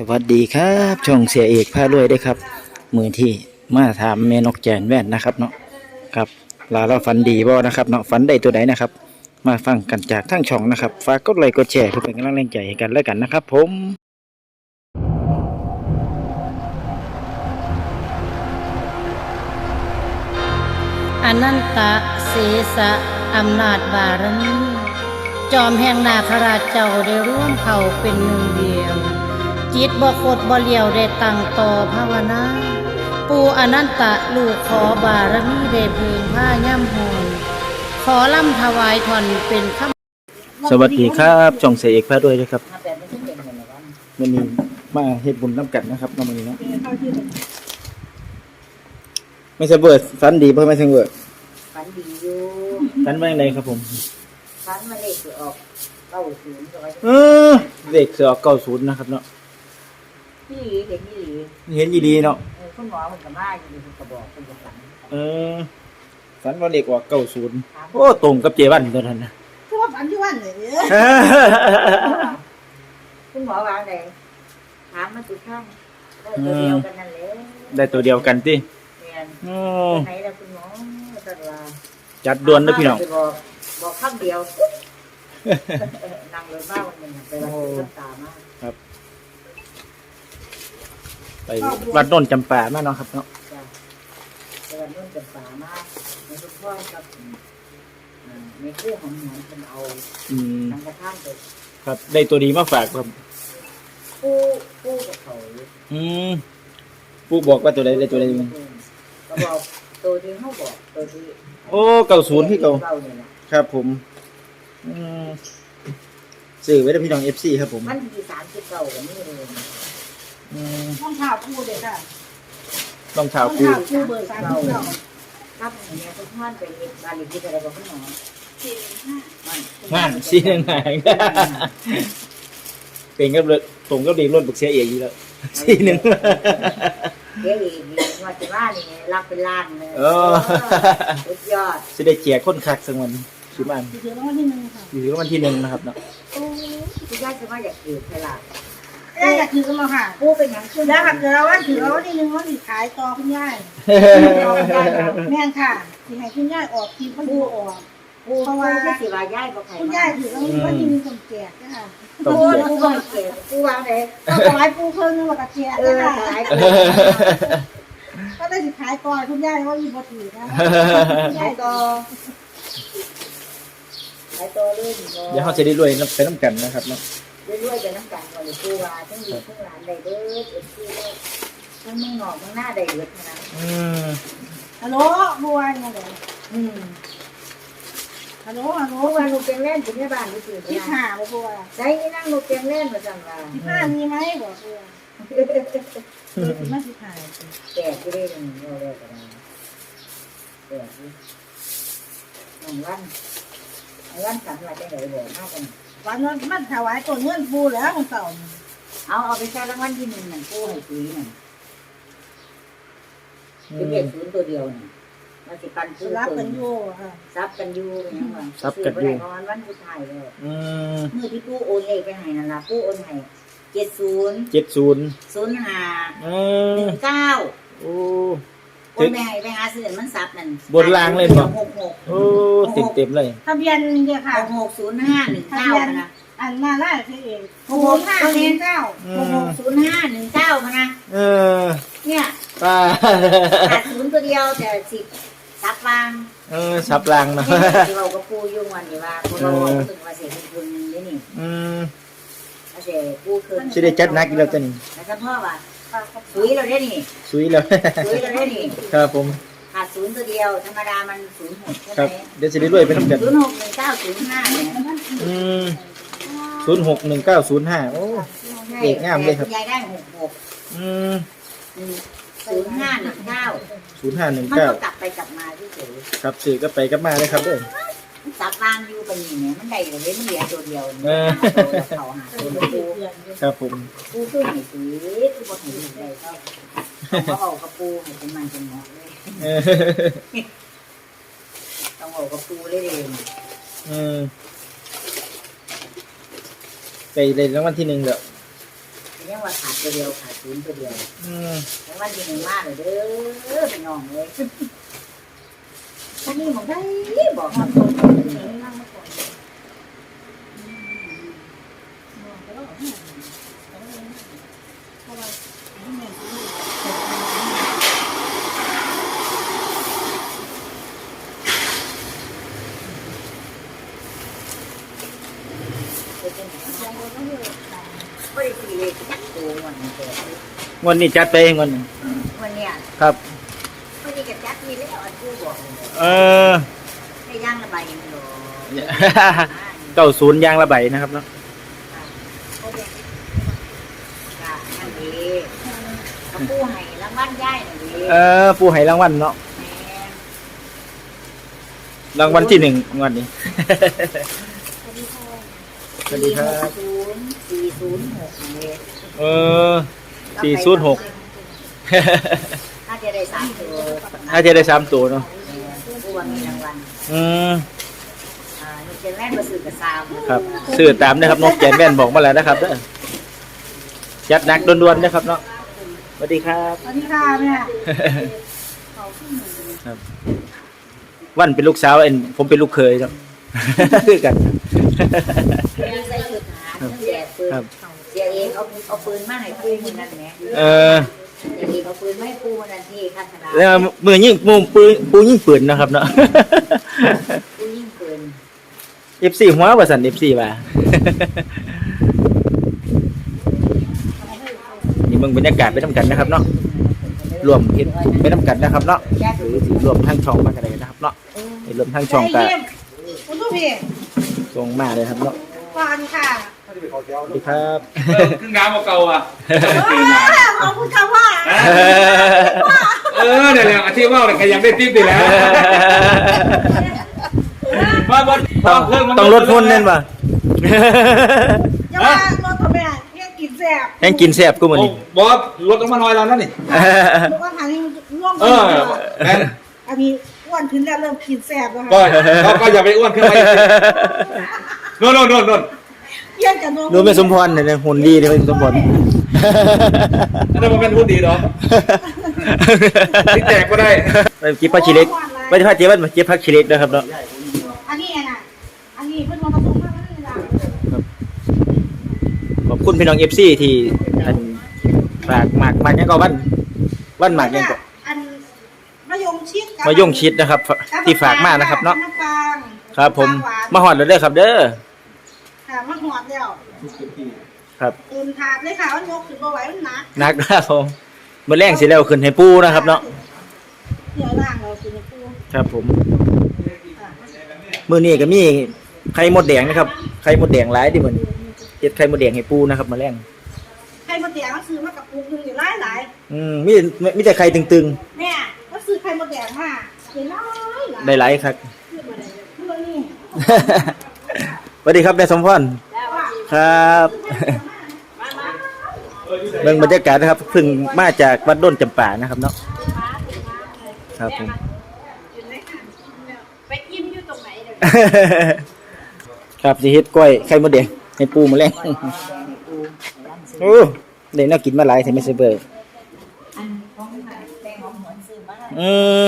สวัสดีครับช่องเสียเอกพารวยได้ครับ มือที่มาถามเมนกแจนแว่นนะครับเนาะครับลาเราฝันดีบ่นะครับเนาะฝันได้ตัวไหนนะครับ มาฟังกันจากทั้งช่องนะครับฝากกดไลค์กดแชร์เพื่อเป็นกำลังแรงใจให้กันแล้วกันนะครับ ผมอนันตะเสสะอำนาจบารมีจอมแห่งนาคราชเจ้าได้ร่วมเผ่าเป็นหนึ่งเดียว จิตบ่คดบ่เลียวได้ตั้งต่อภาวนาปูอนันตะลูกขอบารมีได้เพึงผ้าย่ำหอนขอล่ำถวายทอนเป็นคำสวัสดีครับช่องเสียเอกพารวยด้วยครับวันนี้มาเฮ็ดบุญน้ำกันนะครับน้องมันนี้เนาะไม่ใช่เบิร์ดฝันดีเพื่อไม่ใช่เบิร์ดฝันดีอยู่ฝันว่าอย่างไรครับผมฝันมาเลขสิออกเก้าศูนย์ร้อยเออเด็กเสือเก้าศูนย์นะครับเนาะ พี่หลีเด็กพี่หลีเห็นดีๆเนาะเออคุณหมอมันก็มาอยู่คุณก็บอกคุณก็ฝันเออฝันว่าเด็กว่าเก้าศูนย์โอ้ตรงกับเจวันตัวนั้นนะชอบอันที่วันเลยคุณหมอวางไหนถามมาจุดข้างได้ตัวเดียวกันนั่นแหละได้ตัวเดียวกันที่เรียนโอ้ไหนล่ะคุณหมอตลาจัดด่วนนะพี่น้องบอกบอกคำเดียวนั่งรถบ้าวันหนึ่งไปวันที่ตามาก ไปวัดโนนจำปามาเนาะครับเนาะจ้ะไปวันนู้นจะสามารถในทุกข้อกับอ่าในคู่ของหมอนเป็นเอาอืมทางกระทั่งไปครับ ได้ตัวดีมาฝากครับ คู่คู่กับเขาอืมปู่บอกว่าตัวใดได้ตัวใดก็บอกตัวที่เขาบอกตัวที่โอ้เก้าศูนย์ที่เก่าเก่าเนี่ยนะครับ ผม อืมซื้อไว้ได้พี่น้องเอฟซีครับผม มันที่สามสิบเก่ากันนี่เลย อืมต้องข่าวพูดเลยค่ะต้องข่าวต้องปู่ข่าวพูดเบอร์สามสิบเก้าครับอย่างเงี้ยทุกท่านไปเห็นบาลีที่อะไรบอกคุณหมอมันงานซีหนึ่งหายเป็นกับเลยตรงกับเด็กรถบุกเสียเอกอยู่แล้วซีหนึ่งเดี๋ยวอีกดีว่าจะว่านี่รับเป็นล้านเลยเออสุดยอดจะได้แจกคนคักสักวันชิมันถือรางวัลที่หนึ่งค่ะอยู่ที่วันที่หนึ่งนะครับเนาะสุดยอดจะว่าอยากเกิดใช่ล่ะ ได้อยากถือกันมาค่ะผู้เป็นอย่างขึ้นแล้วค่ะเดี๋ยวเราว่าถือรางวัลที่หนึ่งว่าถือขายต่อคุณย่ายแม่นค่ะที่ให้คุณย่ายออกทีมพันธุ์ออกผู้เพราะว่าผู้สิว่าย้ายบ่ใครคุณย่ายถือรางวัลที่หนึ่งคนแจกนะคะต้องผู้แจกผู้บ่เกิดผู้วางไหนต้องขายปูเพิ่งนึกว่ากระเจี๊ยบเออนะคะหลายก็ได้สิขายก่อนคุณย่ายว่ามีบ่ถือนะหลายตัวหลายตัวเลยเดี๋ยวเขาจะได้รวยน้ำไปน้ำกันนะครับเนาะ เรื่อยๆจะน้ำกันก่อนเลยผู้ว่าทั้งดีทั้งหลานได้เด้อเอ็ดที่เด้อทั้งมึงหงอกมึงหน้าได้เบิดนะอืมฮัลโหลบัวเนี่ยเดี๋ยวอืมฮัลโหลฮัลโหลผู้ว่าลูกเตียงเล่นถึงแม่บ้านนี่คือที่นะหาบ่บัวใช้นั่งลูกเตียงเล่นมาจังว่าที่ห้ามีไหมบอกบัวมาที่หาแก่ที่ได้หนึ่งเราเรียกกันแก่ที่หนึ่งวันวันสันว่าจะไหนบอกมากกัน วันนั้นมันถวายตัวเงินปูแล้วมันเต่าเอาเอาไปใช้รางวัลที่หนึ่งหนึ่งกู้ให้ปีหนึ่งคือเบียดศูนย์ตัวเดียวน่ะมาสิปันกู้รับตัวกันอยู่ค่ะซับกันอยู่ยังว่าซับกันอยู่ ซื้ไปได้ประมาณวันสุดท้ายเลยอืมเมื่อที่กู้โอนเลขไปให้นั่นล่ะกู้โอนให้เจ็ดศูนย์เจ็ดศูนย์ศูนย์ห้าอืหมนึ่งเก้าโอ้ โอนไปให้ไปหาซื้อมันซับนั่นบนรางเลยเหรอ หกหกโอ้เต็มเต็มๆเลย ทะเบียนเนี่ยค่ะ หกหกศูนย์ห้าหนึ่งเก้านะอันมาได้ใช่เองหกหกห้าเนเก้าอืหกหมกศูนย์ห้าหนึ่งเก้ามานะเออเนี่ยป้าขาดศูนย์ตัวเดียวแต่สิบซับวางเออสับรางเนาะที่เราก็ปูยุ่งวันนี้ว่าพวกเราถึงว่าเสียคุณนึงนี่นี่อืม เสียปูคืนสิได้จัดหนักอีกแล้วจ้ะนี่แล้วพ่อว่าสุยเราได้นี่สุยแล้ว สุยเราได้นี่ครับผมขาดศูนย์ตัวเดียวธรรมดามันศูนย์หกใช่ครับไหมเดี๋ยวจะได้รวยไปน้ำกันศูนย์หกหนึ่งเก้าศูนย์ห้าเนี่ยอืมศูนย์หกหนึ่งเก้าศูนย์ห้าโอ้ เอกงามเลยครับ ยายได้หกหกอืมศูนย์ห้าหนึ่งเก้าศูนย์ห้าหนึ่งมันเก้าก็กลับไปกลับมาที่เฉยครับสื่อก็ไปก็มาเลยครับเด้อ ซับวางอยู่เป็นอย่างนี้มันได้เลยมันเหลือตัวเดียวเออ เขาหาตัวปูครับผมปูขึ้นไหนสีคือบอกให้ดูได้ก็ต้องเอากระปูให้เป็นมันเป็นหมอเลยเออต้องเอากระปูเลยเองอืมไปเลยรางวัลที่หนึ่งเด้อเยังว่าขาดตัวเดียวขาดศูนย์ตัวเดียวอืม แล้ววันที่หนึ่งมาเลยเด้อพี่น้องเลย ท่านนี้บอกได้บอกมาคนนี้นั่งมาก่อนไม่ได้ตีเลยจักโกงวันนี้แต่งวันนี้จัดไปเองวันนี้วันเนี้ยครับไม่ได้ กับจักมีแล้วอันกูบอกเลยเออให้ย่างระบายยังหรอเก้าศูนย์ยางระบายนะครับเนาะเขาเรียกค่ะนั่นดีกระปูให้รางวัลย่ายนั่นดีเออปูให้รางวัลเนาะแม่รางวัลที่หนึ่งงวันนี้ สวัสดีครับศูนย์สี่ศูนย์หกเลยเออสี่ศูนย์หกน่า จะได้สามตัวถ้าจะได้สามตัวเนาะกูว่ามีรางวัลอืมอ่าหนูจะแม่มาซื้อกระซามครับซื้อตามนะครับนกแกนแว่นบอกมาแล้วนะครับเด้อจัดหนักด่วนๆนะครับเนาะสวัสดีครับ สวัสดีค่ะแม่ครับวันเป็นลูกสาวเอ็นผมเป็นลูกเคยครับคือกัน มีใส่ชุดทหารเสียปืนครับ เสียเองเอาเอาปืนมาให้ปูมือนั่นแหละเออ เสียเองเอาปืนมาให้ปูมือนั่นที่ข้างสนามแล้วมือยิ่งปูปูปูยิ่งปืนนะครับเนาะ ปูยิงปืน F4 หัวว่าสัน F4 ว่านี่มึงบรรยากาศไปทำกันนะครับเนาะรวมเฮ็ดไปทำกันนะครับเนาะหรือสิรวมทั้งช่องมากันเลยนะครับเนาะให้รวมทั้งช่องกันคุณผู้พี่ส่งมาเลยครับเนาะก่อนค่ะ สวัสดีครับเออครึ่งน้ำเก่าๆอะตื่นมาขอบคุณค่ะพ่อเออเดี๋ยวๆอาชีพว่าวเนี่ยใครยังได้ติ๊บดีแล้วมาบนต้องเรื่องมันต้องลดหุ้นแน่นป่ะอย่าว่ารถพ่อแม่เรียกกินแซ่บแห้งกินแซ่บกูมันโอ้นี่บอสลดลงมาหน่อยแล้วนั่นนี่ลูกอาหารนี่ร่วมเออแม่นอันนี้อ้วนขึ้นแล้วเริ่มกินแซ่บแล้วก็ค่ะก็ก็อย่าไปอ้วนขึ้นไปโน่นโน่นโน่นโน่น เยี่ยนกับน้องดูไม่สมพรเนี่ยหุ่นดีเนี่ยไม่สมพรอันนั้นมันเป็นพูดดีเนาะที่แตกก็ได้ไปกินผักชีเล็กไปที่ผักเจี๊ยบมาเจี๊ยบผักชีเล็กนะครับเนาะอันนี้น่ะอันนี้เพิ่นมาผสมกันนี่ล่ะขอบคุณพี่น้องเอฟซีที่อันฝากหมากหมากยังก็วันวันหมากยังก็อันมะยงชิดกับมายงชิดนะครับ ที่ฝากมานะครับเนาะน้ำปลางครับผมน้ำปลงหวานมาหอดแล้วเด้อครับเด้อค่ะมาหอด แล้วครับเต็มถาดเลยค่ะว่ายกขึ้นมาไหวมันหนักนักนะครับผมเมื่อแรงสิแล้วขึ้นให้ปูนะครับเนาะเดี๋ยวล่างเราคือปูครับผมมื้อนี้ก็มีไข่มดแดงนะครับไข่มดแดงหลายดิมื้อนี้เฮ็ดไข่มดแดงให้ปูนะครับมาแรงไข่มดแดงก็ซื้อมากับปูนึงอยู่หลายหลายอืมมีมีแต่ไข่ตึงๆแม่ก็ซื้อไข่มดแดงมาเห็นหลายหลายๆได้หลายครับซื้อมาได้เมื่อนี้สวัสดีครับนายสมพรว่า ครับเบิ่งบรรยากาศนะครับเพิ่งมาจากวัดด้นจำปานะครับเนาะครับผมไปกินอยู่ตรงไหนเดี๋ยวครับสิเฮ็ดกล้วยไข่มดแดงให้ปูมาแล้งโอ้ได้น่ากินมาหลายแต่ไม่ใช่เบอร์อันของแตงหอมหวนซื้อมาอืม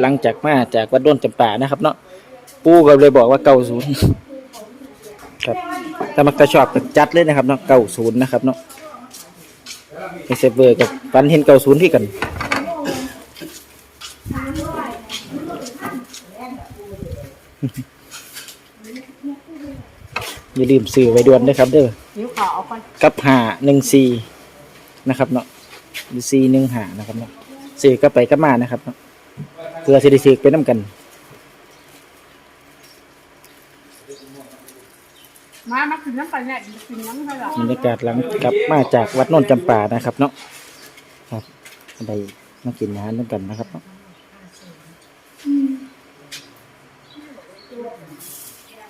หลังจากมาจากวัดด้นจำปานะครับเนาะปูก็เลยบอกว่าเก้าศูนย์ครับ ถ้ามักจะชอบก็จัดเลยนะครับเนาะเก้าศูนย์นะครับเนาะไม่ใช่เบอร์กับฟันเห็นเก้าศูนย์ที่กันอย่าลืมซื้อไว้ด่วนนะครับเด้อนิ้วกับหาหนึ่งซีนะครับเนาะหรือซีหนึ่งหานะครับเนาะซื้อก็ไปก็มานะครับเนาะเพื่อสิได้ซื้อไปน้ำกัน มามากินน้ำไปเนี่ยกินน้ำใช่หรอบรรยากาศหลังกลับมาจากวัดโนนจำปานะครับ เนาะครับได้มากินอาหารด้วยกันนะครับเนาะ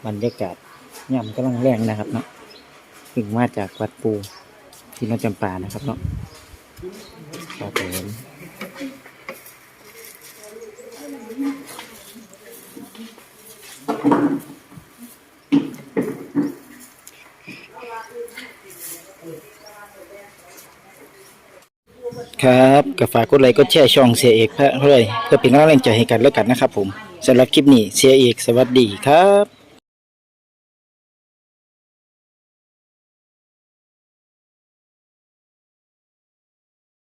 บรรยากาศย่ำกำลังแรงนะครับ เนาะถึงมาจากวัดปูที่โนนจำปานะครับ เนาะครับผม ครับก็ฝากกดไลค์กดแชร์ช่องเสียเอกเพื่อเพื่อเป็นกำลังใจให้กันแล้วกันนะครับผมสำหรับคลิปนี้เสียเอกสวัสดีครับ